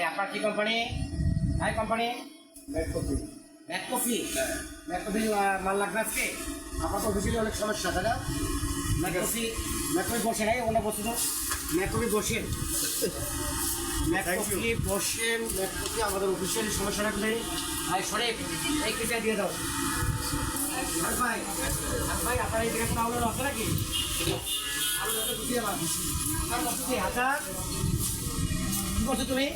ভাই আপনার কি কোম্পানি ভাই company black coffee Mac coffee Mac coffee মাল লাগবে আজকে? আপনার তো অফিসিয়ালি অনেক সমস্যা তাই না? ম্যাক কফি ম্যাক কফি বসে নাই ওনা বসে তো। ম্যাক কফি বসেন। ম্যাক Thank কফি বসেন ম্যাক কফি আমাদের অফিসিয়ালি সমস্যা রাখলে ভাই শরীফ এই কেটে দিয়ে দাও। ভাই ভাই আপনার এই আছে নাকি? আলু একটা ঢুকিয়ে দাও আর কত কি হাজার কি করছ তুমি?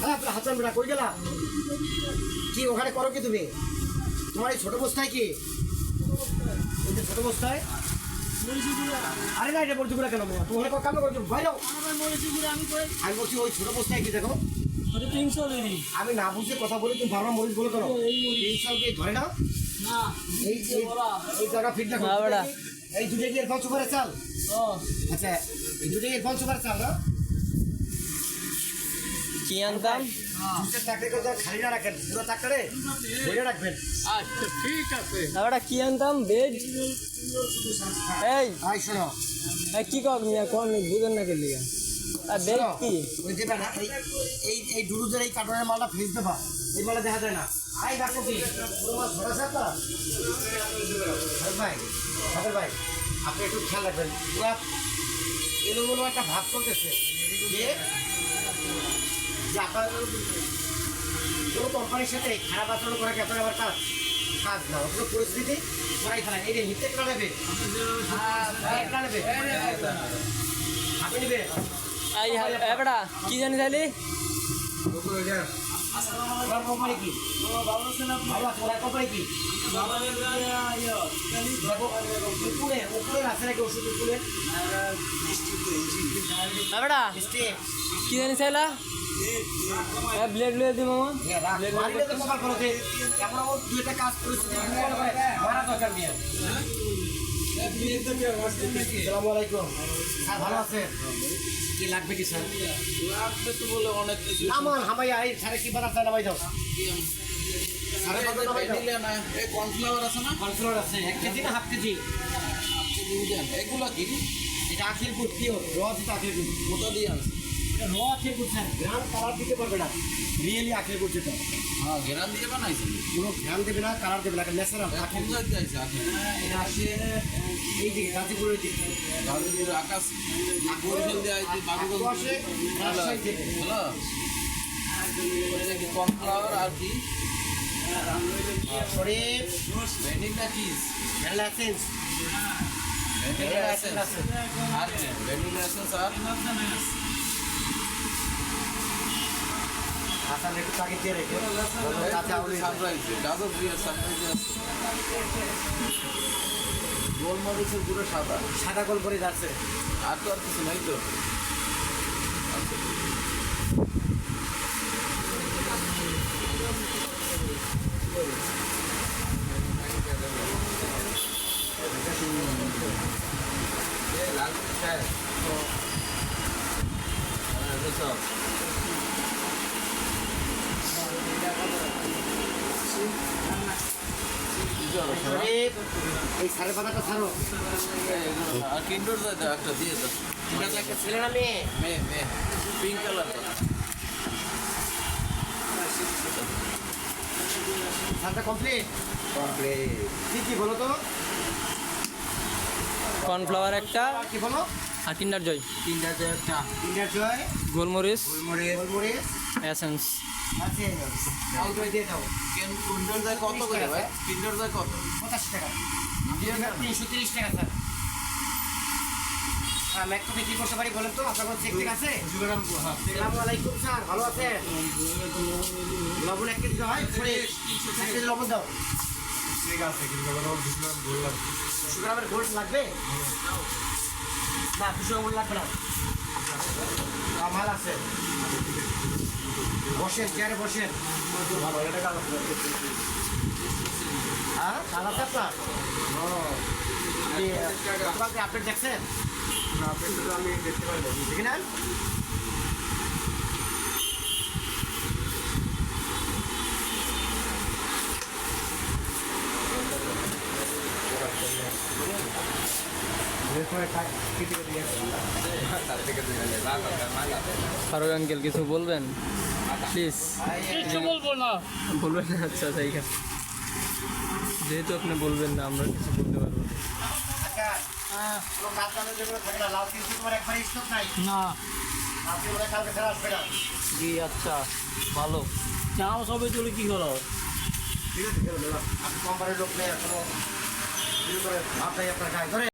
হ্যাঁ হাজার বেড়া কই গেলা? কি ওখানে করো কি তুমি? তোমার এই ছোট বস্তায় কি? ছোট বস্তায়? আরে না এটা করে কেন তুমি ওখানে কাম করছ বাইরে আমি বলছি ওই ছোট বস্তায় কি দেখো? আমি না বুঝে কথা বলি তুমি বারবার মরিচ বলে কেন এই সব কি ধরে না? এই এই- এই জায়গা ফিট দেখো। এই দুটো কি এরকম সুপারের চাল? আচ্ছা এই দুটো কি এরকম সুপারের চাল না? কি আনতাম? খালি না রাখেন পুরো চাকরি ধরে রাখবেন। আচ্ছা ঠিক আছে। কি আনতাম? বেড? এই আই শোনো। এই কি কর মিয়া কোন বুঝেন না কে লিগা? আর বেড কি? ওই দেবে না এই এই এই ডুরুজের এই কার্টনের মালটা ফ্রিজ দেবা এই মালটা দেখা যায় না। আই রাখো কি মাল ধরা আপনার ভাই ভাই ভাই আপনি একটু খেয়াল রাখবেন। পুরা এলোমেলো একটা ভাগ চলতেছে। যে কোম্পানির সাথে খারাপ আচরণ করা কি আপনার আবার কাজ কাজ না ওগুলো পরিস্থিতি করাই ফেলা এই যে নিতে কেনা নেবে হ্যাঁ, আপনি নেবে কি জানি কোম্পানি কি ব্লেড ব্লেড দি মামা। মারিলে তো কপাল করতে এখন আমার দুইটা কাজ করেছি মারা দরকার নিয়ে আসসালামু আলাইকুম। স্যার ভালো আছেন? কি লাগবে কি স্যার? লাগবে তো বলে অনেক কিছু। আমার এই স্যারে কি বানাতে নামাই দাও। স্যারে কত নামাই দিলে না এই কর্নফ্লাওয়ার আছে না? কনফ্লোর আছে এক কেজি না হাফ কেজি? এগুলা কি? এটা আখের গুড় পিওর র দিতে আখের গুড়। কোথা দিয়ে আনছে। এটা র আখের গুড় স্যার গ্রাম কালার দিতে পারবে না। রিয়েলি আখের গুড় যেটা। হ্যাঁ গেরান দিয়ে বানাইছে কোনো ঘ্রাম দেবে না কালার দেবে না ন্যাচারাল এটা কোন জায়গায় আছে আচ্ছা এটা আসে এই দিকে গাজীপুরের দিকে। গাজীপুর আকাশ বরিশাল দিয়ে আইছে বাবুগঞ্জ। আসে রাজশাহী থেকে। হ্যালো। কর্নফ্লাওয়ার আর কি? Sharif vanilla cheese. Vanilla essence. Vanilla essence. আর ভ্যানিলা এসেন্স আর? হাসান একটু তাকে দিয়ে রেখে কাঁচা আউলি সানরাইজ গাজর দিয়ে সানরাইজ গোলমরিচের গুঁড়ো সাদা। সাদা গোল করে যাচ্ছে। আর তো আর কিছু নাই তো। শরীফ এই সাড়ে পাতাটা ছাড়ো কিন্ডর একটা। দিয়ে দাও এটা তো একটা। ছেলে না মেয়ে মেয়ে মেয়ে পিঙ্ক কালার সারটা কমপ্লিট কি কি বলো তো কর্নফ্লাওয়ার একটা কি বলো? আর কিন্ডার জয়। তিনটাতে একটা। ইন্ডিয়ার জয়। গোলমরিচ গোলমরিচ। এসেন্স। আছে। চাল দই দিয়ে দাও। কিন্ডর দেয় কত করে ভাই? কিন্ডর দেয় কত? পঁচাশি টাকা। তিনশো তিরিশ টাকা স্যার। হ্যাঁ ম্যাক কপি কি করতে পারি বলেন তো? আপনার কোনো চেক টেক আছে। আসসালামু আলাইকুম স্যার। ভালো আছেন? লবণ এক কেজি হয়? কেজি লবণ দাও। ঠিক আছে কিন্তু দুশো গ্রামের গোল্ড লাগবে? না দুশো গ্রাম লাগবে না। মাল আছে। বসেন, চেয়ারে বসেন। হ্যাঁ কাল আছে আপনার? আপনি দেখছেন আমি দেখতে পারব দেখে নেন দেখো করে খায় কেটে কেটে দিয়ে তার থেকে দুই হাজার লাখ টাকা মালা ফারুক আঙ্কেল কিছু বলবেন? প্লিজ কিচ্ছু বলব না। বলবেন না আচ্ছা তাই যেহেতু আপনি বলবেন না আমরা কিছু বলতে পারব না। আচ্ছা জি আচ্ছা ভালো। যাও সবে চলে কি করো? ঠিক আছে লোক নেই এখনও আপনার আপনার গায়ে। ধরে।